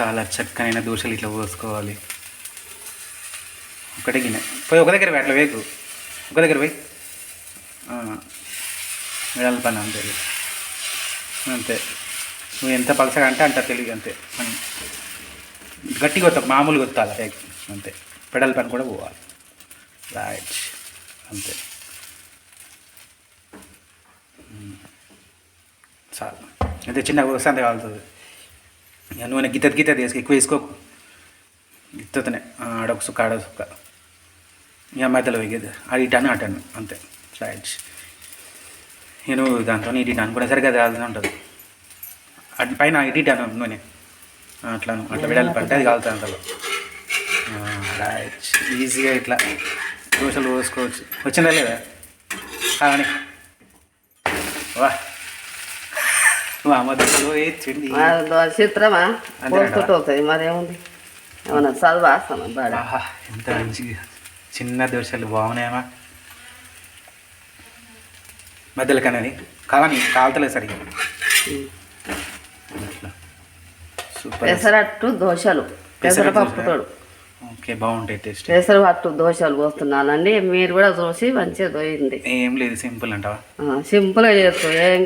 చాలా చక్కనైన దోశలు ఇట్లా పోసుకోవాలి. ఒకటే గిన్నె. పోయి ఒక దగ్గర అట్లా వేకు. ఒక దగ్గర పోయి. విడాల పని అంతే. అంతే. నువ్వు ఎంత పలసగా అంటే అంత తెలియదు అంతే. పని. గట్టిగా కొత్త మామూలుగా కొత్తాలి అంతే. పెడల్ పని కూడా పోవాలి. రైట్ అంతే. చాలు అయితే చిన్నగా వస్తే అంతే కాలుతుంది ఇక నూనె గిత్త గిత్త వేసుకో ఎక్కువ వేసుకోకు. గిత్తతనే ఆడొక సుక్క ఆడొక సుక్క. ఇక మధ్యలో వేగేది అది ఇటాను అటాను అంతే. రైట్ నేను దాంతో ఇటు ఇటాను కూడా సరిగ్గా కాలుతూనే ఉంటుంది. అటు పైన ఇటు ఇటాను నూనె. అట్లాను అట్లా విడాలి పంటే అది కాలుతుంది అంతలో. రైట్. ఈజీగా ఇట్లా దోశలు పోసుకోవచ్చు. వచ్చిందా లేదా? కానీ వా. చిత్రమా? అంతే పోసుకుంటూ అవుతుంది మరేముంది? ఏమన్నా చదువు వేస్తామా బాగా ఆహా ఎంత మంచిగా చిన్న దోశలు బాగున్నాయమ్మా మధ్యలో కాలుతలేదు సరిగ్గా. అట్లా సూపర్. పెసరట్టు దోశలు పెసరపప్పు తోడు. ఓకే బాగుంటాయి టేస్ట్. పెసరపట్టు దోశలు పోస్తున్నానండి మీరు కూడా చూసి మంచిగా దోయింది. ఏం లేదు సింపుల్ అంటావా? సింపుల్గా చేస్తాం ఏం